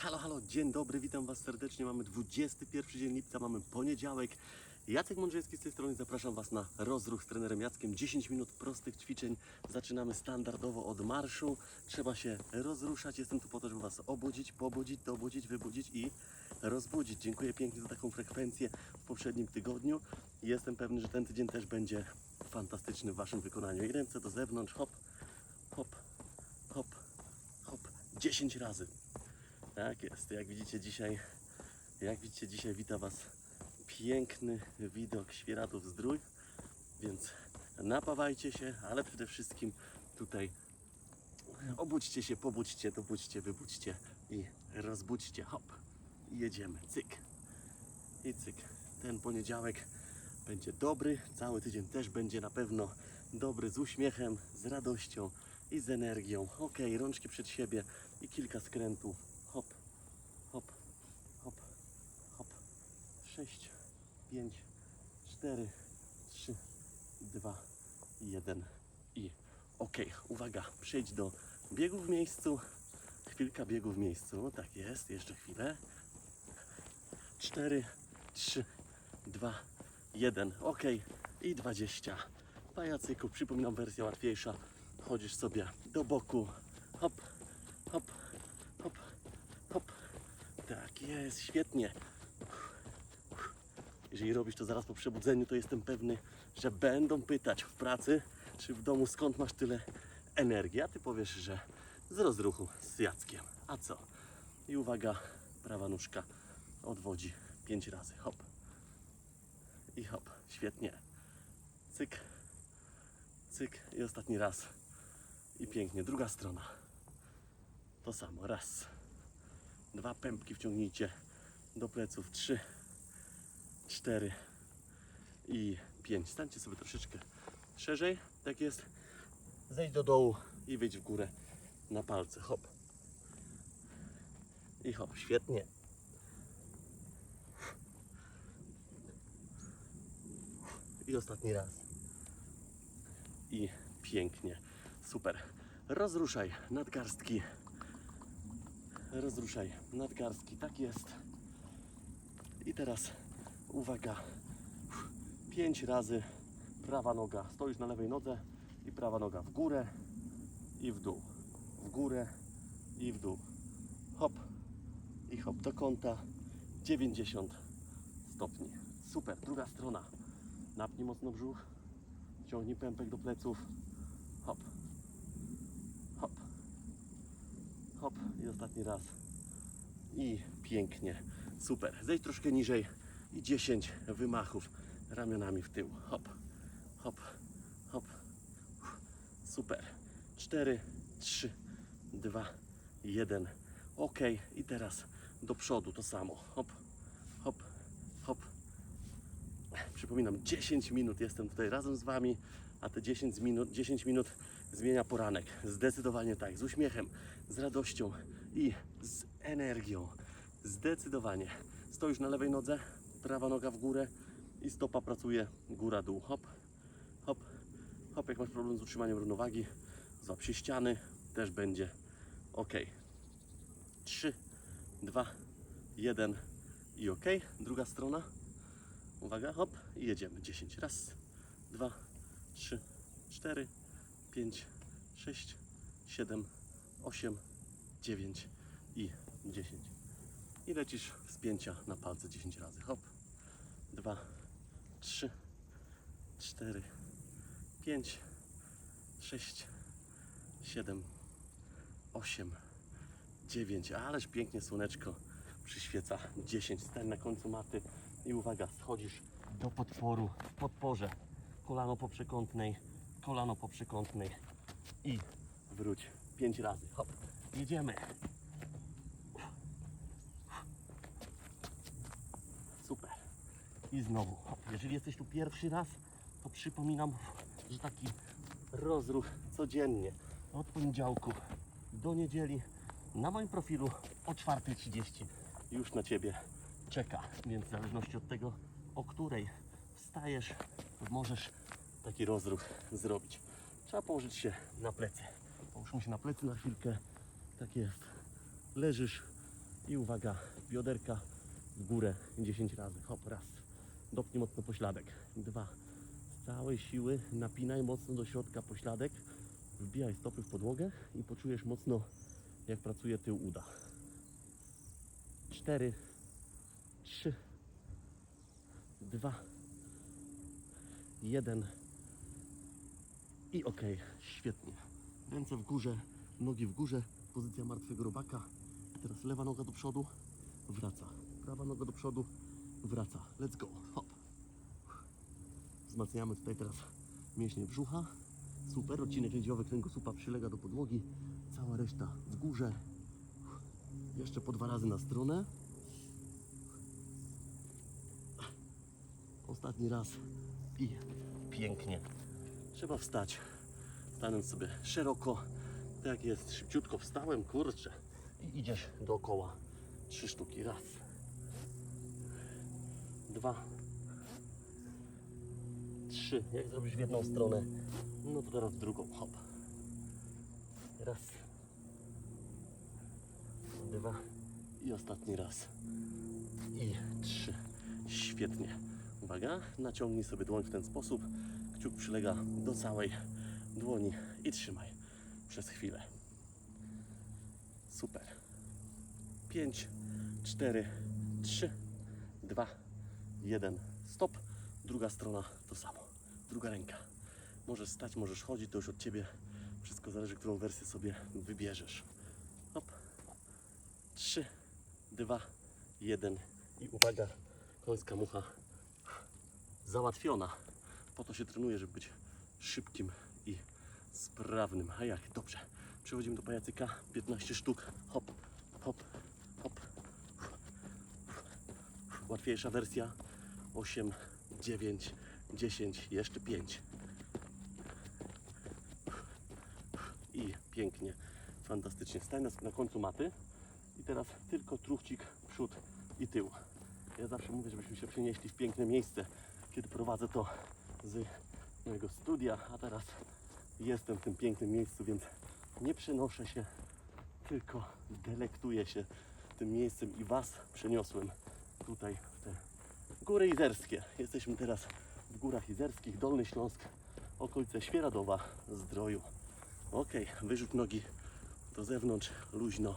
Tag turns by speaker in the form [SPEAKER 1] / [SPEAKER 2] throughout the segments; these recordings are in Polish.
[SPEAKER 1] halo, halo, dzień dobry, witam Was serdecznie. Mamy 21 dzień lipca, mamy poniedziałek. Jacek Mądrzejski z tej strony, zapraszam Was na rozruch z trenerem Jackiem. 10 minut prostych ćwiczeń. Zaczynamy standardowo od marszu. Trzeba się rozruszać. Jestem tu po to, żeby Was obudzić, pobudzić, dobudzić, wybudzić i rozbudzić. Dziękuję pięknie za taką frekwencję w poprzednim tygodniu. Jestem pewny, że ten tydzień też będzie fantastyczny w Waszym wykonaniu. I ręce do zewnątrz, hop, hop, hop, hop, 10 razy. Tak jest. Jak widzicie dzisiaj, jak widzicie dzisiaj wita Was piękny widok Świeradów Zdrój, więc napawajcie się, ale przede wszystkim tutaj obudźcie się, pobudźcie, dobudźcie, wybudźcie i rozbudźcie. Hop. Jedziemy. Cyk. I cyk. Ten poniedziałek będzie dobry, cały tydzień też będzie na pewno dobry, z uśmiechem, z radością i z energią. Ok, rączki przed siebie i kilka skrętów. Hop, hop, hop, hop. 6, 5, 4, 3, 2, 1 i ok. Uwaga, przejdź do biegu w miejscu. Chwilka biegu w miejscu. Tak jest, jeszcze chwilę. 4, 3, 2, 1. Ok. I 20. Pajacyku, przypominam, wersja łatwiejsza. Chodzisz sobie do boku. Hop, hop, hop, hop. Tak jest, świetnie. Jeżeli robisz to zaraz po przebudzeniu, to jestem pewny, że będą pytać w pracy czy w domu skąd masz tyle energii. A ty powiesz, że z rozruchu z Jackiem. A co? I uwaga, prawa nóżka odwodzi 5 razy. Hop. I hop. Świetnie. Cyk. Cyk. I ostatni raz. I pięknie. Druga strona. To samo. Raz. Dwa pępki wciągnijcie do pleców. Trzy. Cztery. I pięć. Stańcie sobie troszeczkę szerzej. Tak jest. Zejdź do dołu i wyjdź w górę na palce. Hop. I hop. Świetnie. I ostatni raz. I pięknie. Super. Rozruszaj nadgarstki. Rozruszaj nadgarstki. Tak jest. I teraz uwaga. Pięć razy prawa noga. Stoisz na lewej nodze i prawa noga w górę i w dół. W górę i w dół. Hop i hop do kąta. 90 stopni. Super. Druga strona. Napnij mocno brzuch. Ciągnij pępek do pleców. Hop. Hop. Hop. I ostatni raz. I pięknie. Super. Zejdź troszkę niżej. I 10 wymachów ramionami w tył. Hop. Hop. Hop. Super. 4, 3, 2, 1. Ok. I teraz do przodu to samo. Hop. Hop. Hop. Przypominam, 10 minut jestem tutaj razem z Wami, a te 10 minut, 10 minut zmienia poranek. Zdecydowanie tak, z uśmiechem, z radością i z energią. Zdecydowanie. Stoisz na lewej nodze, prawa noga w górę i stopa pracuje góra-dół. Hop, hop, hop. Jak masz problem z utrzymaniem równowagi, złap się ściany, też będzie ok. 3, 2, 1 i ok. Druga strona. Uwaga, hop i jedziemy. 10. Raz, dwa, trzy, cztery, pięć, sześć, siedem, osiem, dziewięć i dziesięć. I lecisz z pięcia na palce 10 razy. Hop. Dwa, trzy, cztery, pięć, sześć, siedem, osiem, dziewięć. Ależ pięknie słoneczko przyświeca. 10. Stań na końcu maty i uwaga, schodzisz do podporu w podporze. Kolano po przekątnej, kolano po przekątnej i wróć 5 razy. Hop, jedziemy. Super. I znowu. Jeżeli jesteś tu pierwszy raz, to przypominam, że taki rozruch codziennie od poniedziałku do niedzieli na moim profilu o 4.30 już na Ciebie czeka. Więc w zależności od tego, o której wstajesz, możesz taki rozruch zrobić. Trzeba położyć się na plecy. Połóżmy się na plecy na chwilkę. Tak jest. Leżysz I uwaga, bioderka w górę 10 razy. Hop, raz. Dopnij mocno pośladek. Dwa. Z całej siły napinaj mocno do środka pośladek. Wbijaj stopy w podłogę i poczujesz mocno, jak pracuje tył uda. Cztery. Trzy. Dwa. Jeden. I ok, świetnie. Ręce w górze, nogi w górze, pozycja martwego robaka. Teraz lewa noga do przodu, wraca. Prawa noga do przodu, wraca. Let's go. Hop. Wzmacniamy tutaj teraz mięśnie brzucha. Super, odcinek lędźwiowy kręgosłupa przylega do podłogi. Cała reszta w górze. Jeszcze po dwa razy na stronę. Ostatni raz i pięknie. Trzeba wstać. Stanąć sobie szeroko. Tak jest, szybciutko wstałem, kurczę. I idziesz dookoła. Trzy sztuki. Raz. Dwa. Trzy. Jak zrobisz w jedną stronę, no to teraz w drugą. Hop. Raz. Dwa. I ostatni raz. I trzy. Świetnie. Uwaga, naciągnij sobie dłoń w ten sposób. Kciuk przylega do całej dłoni i trzymaj przez chwilę. Super. 5, 4, 3, 2, 1. Stop. Druga strona to samo. Druga ręka. Możesz stać, możesz chodzić, to już od Ciebie. Wszystko zależy, którą wersję sobie wybierzesz. Hop. 3, 2, 1 i uwaga, końska mucha załatwiona. Po to się trenuje, żeby być szybkim i sprawnym. A jak? Dobrze. Przechodzimy do pajacyka. 15 sztuk. Hop, hop, hop. Łatwiejsza wersja. 8, 9, 10, jeszcze 5. I pięknie, fantastycznie. Stań na, na końcu maty. I teraz tylko truchcik przód i tył. Ja zawsze mówię, żebyśmy się przenieśli w piękne miejsce, kiedy prowadzę to z mojego studia, a teraz jestem w tym pięknym miejscu, więc nie przenoszę się, tylko delektuję się tym miejscem i Was przeniosłem tutaj w te góry izerskie. Jesteśmy teraz w górach izerskich, Dolny Śląsk, okolice Świeradowa, Zdroju. Ok, wyrzuć nogi do zewnątrz, luźno,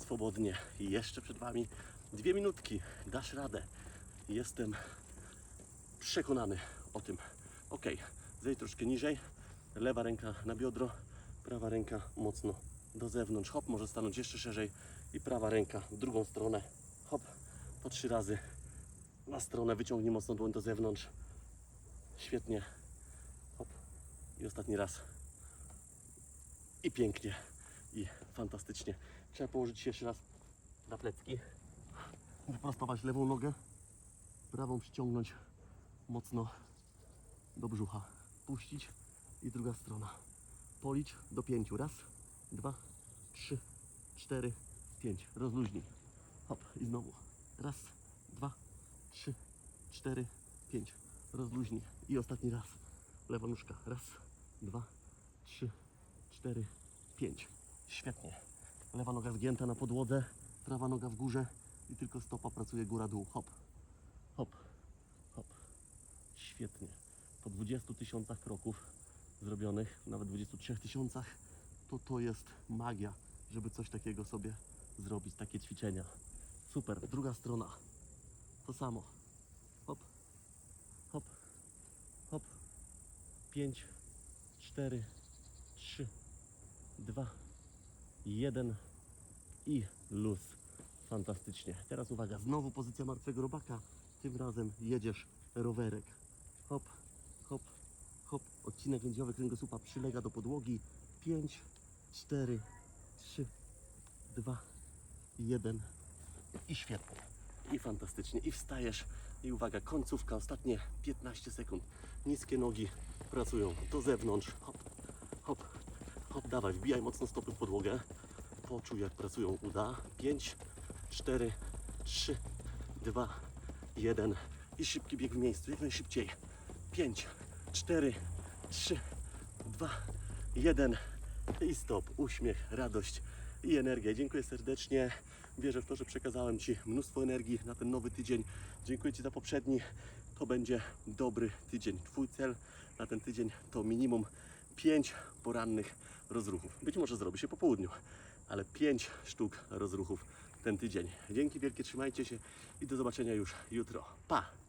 [SPEAKER 1] swobodnie i jeszcze przed Wami dwie minutki, dasz radę. Jestem przekonany o tym. Ok, zejdź troszkę niżej, lewa ręka na biodro, prawa ręka mocno do zewnątrz, hop, może stanąć jeszcze szerzej i prawa ręka w drugą stronę, hop, po trzy razy na stronę, wyciągnij mocno dłoń do zewnątrz, świetnie, hop i ostatni raz i pięknie i fantastycznie. Trzeba położyć się jeszcze raz na plecki, wyprostować lewą nogę, prawą przyciągnąć mocno do brzucha. Puścić i druga strona. Policz do pięciu. Raz, dwa, trzy, cztery, pięć. Rozluźnij. Hop i znowu. Raz, dwa, trzy, cztery, pięć. Rozluźnij. I ostatni raz. Lewa nóżka. Raz, dwa, trzy, cztery, pięć. Świetnie. Lewa noga zgięta na podłodze, prawa noga w górze i tylko stopa pracuje góra-dół. Hop, hop, hop. Świetnie. Po 20 tysiącach kroków zrobionych, nawet 23 tysiącach, to to jest magia, żeby coś takiego sobie zrobić, takie ćwiczenia. Super. Druga strona. To samo. Hop, hop, hop. 5, 4, 3, 2, 1 i luz. Fantastycznie. Teraz uwaga, znowu pozycja martwego robaka. Tym razem jedziesz rowerek. Hop, hop, hop. Odcinek lędźwiowy kręgosłupa przylega do podłogi. 5, 4, 3, 2, 1 i świetnie. I fantastycznie. I wstajesz. I uwaga, końcówka, ostatnie 15 sekund. Niskie nogi pracują do zewnątrz. Hop, hop, hop, dawaj, wbijaj mocno stopy w podłogę. Poczuj jak pracują uda. 5, 4, 3, 2, 1 i szybki bieg w miejscu, jak najszybciej. 5, 4, 3, 2, 1 i stop. Uśmiech, radość i energia. Dziękuję serdecznie. Wierzę w to, że przekazałem Ci mnóstwo energii na ten nowy tydzień. Dziękuję Ci za poprzedni. To będzie dobry tydzień. Twój cel na ten tydzień to minimum 5 porannych rozruchów. Być może zrobi się po południu, ale 5 sztuk rozruchów ten tydzień. Dzięki wielkie, trzymajcie się i do zobaczenia już jutro. Pa!